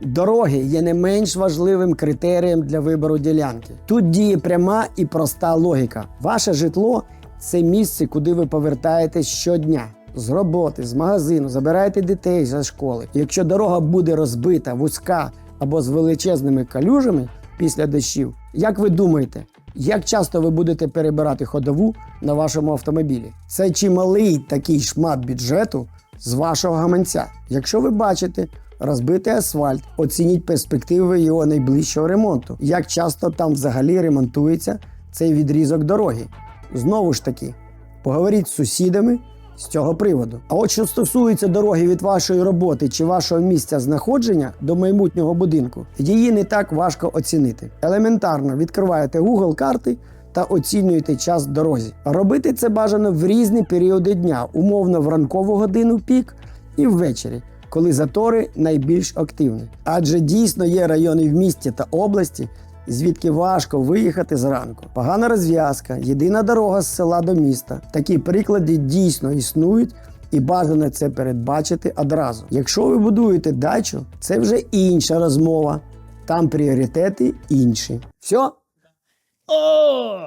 Дороги є не менш важливим критерієм для вибору ділянки. Тут діє пряма і проста логіка. Ваше житло це місце, куди ви повертаєтесь щодня. З роботи, з магазину, забираєте дітей зі школи. Якщо дорога буде розбита, вузька або з величезними калюжами після дощів, як ви думаєте, як часто ви будете перебирати ходову на вашому автомобілі? Це чималий такий шмат бюджету з вашого гаманця. Якщо ви бачите розбитий асфальт, оцініть перспективи його найближчого ремонту. Як часто там взагалі ремонтується цей відрізок дороги? Знову ж таки, поговоріть з сусідами з цього приводу. А от що стосується дороги від вашої роботи чи вашого місця знаходження до майбутнього будинку, її не так важко оцінити. Елементарно відкриваєте Google карти та оцінюєте час дорозі. Робити це бажано в різні періоди дня, умовно в ранкову годину пік і ввечері. Коли затори найбільш активні, адже дійсно є райони в місті та області, звідки важко виїхати зранку. Погана розв'язка, єдина дорога з села до міста. Такі приклади дійсно існують. І бажано це передбачити одразу. Якщо ви будуєте дачу, це вже інша розмова. Там пріоритети інші. Все? О!